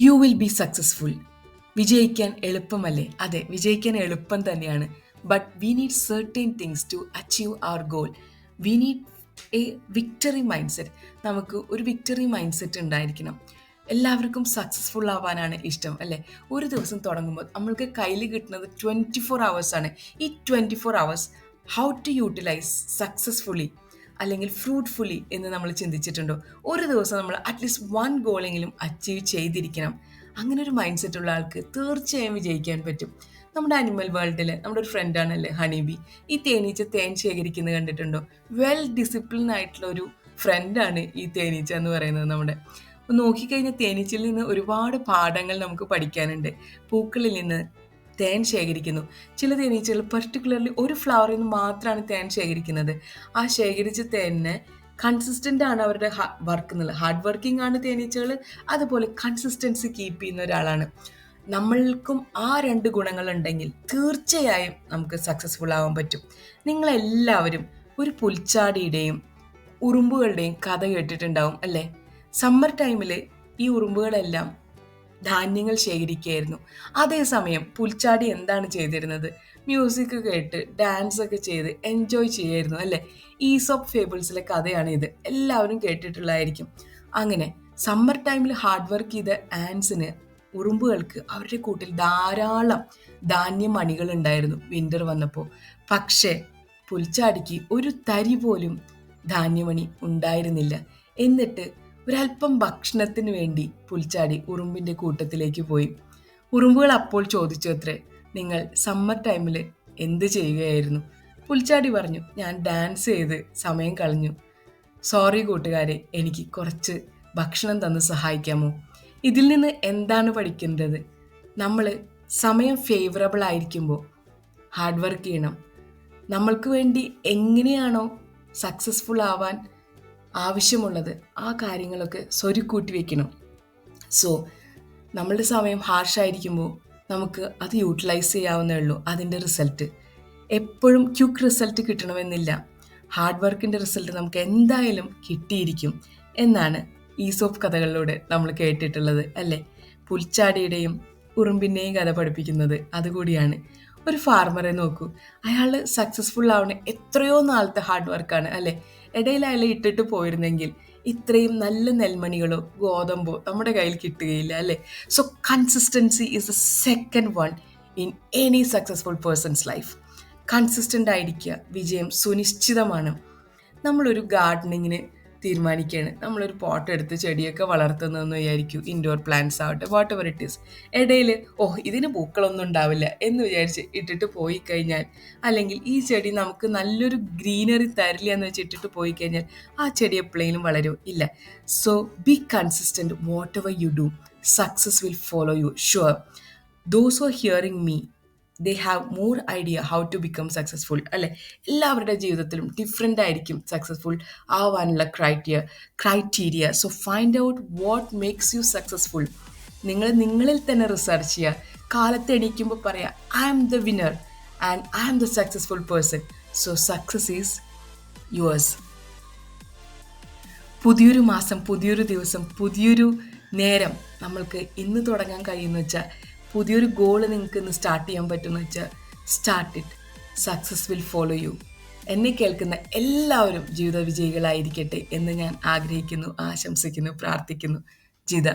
You will be successful വിജയിക്കാൻ എളുപ്പമല്ലേ? അതെ വിജയിക്കാൻ എളുപ്പം തന്നെയാണ്. But we need certain things to achieve our goal we need a victory mindset നമുക്ക് ഒരു വിക്ടറി മൈൻഡ് സെറ്റ് ഉണ്ടായിരിക്കണം. എല്ലാവർക്കും സക്സസ്ഫുൾ ആവാനാണ് ഇഷ്ടം അല്ലേ? ഒരു ദിവസം തുടങ്ങുമ്പോൾ നമ്മൾക്ക് കയ്യിൽ കിട്ടുന്നത് ട്വന്റി ഫോർ ആണ്. ഈ twenty four hours how to utilise successfully അല്ലെങ്കിൽ ഫ്രൂട്ട്ഫുള്ളി എന്ന് നമ്മൾ ചിന്തിച്ചിട്ടുണ്ടോ? ഒരു ദിവസം നമ്മൾ അറ്റ്ലീസ്റ്റ് വൺ ഗോളെങ്കിലും അച്ചീവ് ചെയ്തിരിക്കണം. അങ്ങനെ ഒരു മൈൻഡ് സെറ്റ് ഉള്ള ആൾക്ക് തീർച്ചയായും വിജയിക്കാൻ പറ്റും. നമ്മുടെ അനിമൽ വേൾഡിൽ നമ്മുടെ ഒരു ഫ്രണ്ടാണല്ലേ ഹണിബി? ഈ തേനീച്ച തേൻ ശേഖരിക്കുന്നത് കണ്ടിട്ടുണ്ടോ? വെൽ ഡിസിപ്ലിൻ ആയിട്ടുള്ള ഒരു ഫ്രണ്ടാണ് ഈ തേനീച്ച എന്ന് പറയുന്നത് നമ്മുടെ. നോക്കിക്കഴിഞ്ഞാൽ തേനീച്ചയിൽ നിന്ന് ഒരുപാട് പാഠങ്ങൾ നമുക്ക് പഠിക്കാനുണ്ട്. പൂക്കളിൽ നിന്ന് തേൻ ശേഖരിക്കുന്നു. ചില തേനീച്ചകൾ പെർട്ടിക്കുലർലി ഒരു ഫ്ലവറിൽ നിന്ന് മാത്രമാണ് തേൻ ശേഖരിക്കുന്നത്. ആ ശേഖരിച്ച തേനിന് കൺസിസ്റ്റന്റ് ആണ് അവരുടെ വർക്ക് എന്നുള്ളത് ഹാർഡ് വർക്കിംഗ് ആണ് തേനീച്ചകൾ അതുപോലെ കൺസിസ്റ്റൻസി കീപ്പ് ചെയ്യുന്ന ഒരാളാണ്. നമ്മൾക്കും ആ രണ്ട് ഗുണങ്ങളുണ്ടെങ്കിൽ തീർച്ചയായും നമുക്ക് സക്സസ്ഫുൾ ആവാൻ പറ്റും. നിങ്ങളെല്ലാവരും ഒരു പുൽച്ചാടിയുടെയും ഉറുമ്പുകളുടെയും കഥ കേട്ടിട്ടുണ്ടാവും അല്ലേ? സമ്മർ ടൈമിൽ ഈ ഉറുമ്പുകളെല്ലാം ധാന്യങ്ങൾ ശേഖരിക്കുകയായിരുന്നു. അതേസമയം പുൽച്ചാടി എന്താണ് ചെയ്തിരുന്നത്? മ്യൂസിക് കേട്ട് ഡാൻസ് ഒക്കെ ചെയ്ത് എൻജോയ് ചെയ്യായിരുന്നു അല്ലേ? ഈസോപ്പ് ഫേബിൾസിലെ കഥയാണ് ഇത് എല്ലാവരും കേട്ടിട്ടുള്ളതായിരിക്കും. അങ്ങനെ സമ്മർ ടൈമിൽ ഹാർഡ് വർക്ക് ചെയ്ത ആൻസിന് ഉറുമ്പുകൾക്ക് അവരുടെ കൂട്ടിൽ ധാരാളം ധാന്യമണികൾ ഉണ്ടായിരുന്നു വിന്റർ വന്നപ്പോൾ. പക്ഷേ പുൽച്ചാടിക്ക് ഒരു തരി പോലും ധാന്യമണി ഉണ്ടായിരുന്നില്ല. എന്നിട്ട് ഒരല്പം ഭക്ഷണത്തിന് വേണ്ടി പുൽച്ചാടി ഉറുമ്പിന്റെ കൂട്ടത്തിലേക്ക് പോയി. ഉറുമ്പുകൾ അപ്പോൾ ചോദിച്ചു അത്രേ നിങ്ങൾ സമ്മർ ടൈമിൽ എന്ത് ചെയ്യുകയായിരുന്നു? പുൽച്ചാടി പറഞ്ഞു ഞാൻ ഡാൻസ് ചെയ്ത് സമയം കളഞ്ഞു. സോറി കൂട്ടുകാരെ എനിക്ക് കുറച്ച് ഭക്ഷണം തന്ന് സഹായിക്കാമോ? ഇതിൽ നിന്ന് എന്താണ് പഠിക്കേണ്ടത്? നമ്മൾ സമയം ഫേവറബിൾ ആയിരിക്കുമ്പോൾ ഹാർഡ് വർക്ക് ചെയ്യണം. നമ്മൾക്ക് വേണ്ടി എങ്ങനെയാണോ സക്സസ്ഫുൾ ആവാൻ ആവശ്യമുള്ളത് ആ കാര്യങ്ങളൊക്കെ സ്വരുക്കൂട്ടി വെക്കണം. സോ നമ്മളുടെ സമയം ഹാർഷായിരിക്കുമ്പോൾ നമുക്ക് അത് യൂട്ടിലൈസ് ചെയ്യാവുന്നേ ഉള്ളൂ അതിന്റെ റിസൾട്ട് എപ്പോഴും ക്യുക്ക് റിസൾട്ട് കിട്ടണമെന്നില്ല. ഹാർഡ് വർക്കിന്റെ റിസൾട്ട് നമുക്ക് എന്തായാലും കിട്ടിയിരിക്കും എന്നാണ് ഈസോപ്പ് കഥകളിലൂടെ നമ്മൾ കേട്ടിട്ടുള്ളത് അല്ലേ? പുൽച്ചാടിയുടെയും ഉറുമ്പിന്റെയും കഥ പഠിപ്പിക്കുന്നത് അതുകൂടിയാണ്. ഒരു ഫാർമറെ നോക്കൂ അയാൾ സക്സസ്ഫുൾ ആവണ എത്രയോ നാളത്തെ ഹാർഡ് വർക്കാണ് അല്ലേ? ഇടയിൽ അയാൾ ഇട്ടിട്ട് പോയിരുന്നെങ്കിൽ ഇത്രയും നല്ല നെൽമണികളോ ഗോതമ്പോ നമ്മുടെ കയ്യിൽ കിട്ടുകയില്ല അല്ലേ? So consistency is a second one in any successful person's life consistent ആയിരിക്കുക വിജയം സുനിശ്ചിതമാണ്. നമ്മളൊരു ഗാർഡനിങ്ങിന് തീരുമാനിക്കുകയാണ്. നമ്മളൊരു പോട്ട് എടുത്ത് ചെടിയൊക്കെ വളർത്തുന്നതെന്ന് വിചാരിക്കും. ഇൻഡോർ പ്ലാന്റ്സ് ആവട്ടെ വാട്ട് എവർ ഇറ്റ് ഈസ് ഇടയിൽ ഓ ഇതിന് പൂക്കളൊന്നും ഉണ്ടാവില്ല എന്ന് വിചാരിച്ച് ഇട്ടിട്ട് പോയി കഴിഞ്ഞാൽ അല്ലെങ്കിൽ ഈ ചെടി നമുക്ക് നല്ലൊരു ഗ്രീനറി തരില്ല എന്ന് വെച്ച് ഇട്ടിട്ട് പോയി കഴിഞ്ഞാൽ ആ ചെടി എപ്പോഴെങ്കിലും വളരും. ഇല്ല. So be consistent whatever you do success will follow you sure those are hearing me they have more idea how to become successful അല്ലെ? എല്ലാവരുടെ ജീവിതത്തിലും ഡിഫറെന്റ് ആയിരിക്കും സക്സസ്ഫുൾ ആവാനുള്ള criteria criteria so find out what makes you successful നിങ്ങൾ നിങ്ങളിൽ തന്നെ research ചെയ്യുക. കാലത്ത് എണീക്കുമ്പോൾ പറയാം I am the winner and I am the successful person so success is yours പുതിയൊരു മാസം പുതിയൊരു ദിവസം പുതിയൊരു നേരം നമ്മൾക്ക് ഇന്ന് തുടങ്ങാൻ കഴിയുമെന്ന് വെച്ചാൽ പുതിയൊരു ഗോൾ നിങ്ങൾക്ക് ഇന്ന് സ്റ്റാർട്ട് ചെയ്യാൻ പറ്റുമെന്ന് വെച്ചാൽ start it success will follow you എന്നെ കേൾക്കുന്ന എല്ലാവരും ജീവിത വിജയികളായിരിക്കട്ടെ എന്ന് ഞാൻ ആഗ്രഹിക്കുന്നു ആശംസിക്കുന്നു പ്രാർത്ഥിക്കുന്നു. ജിത.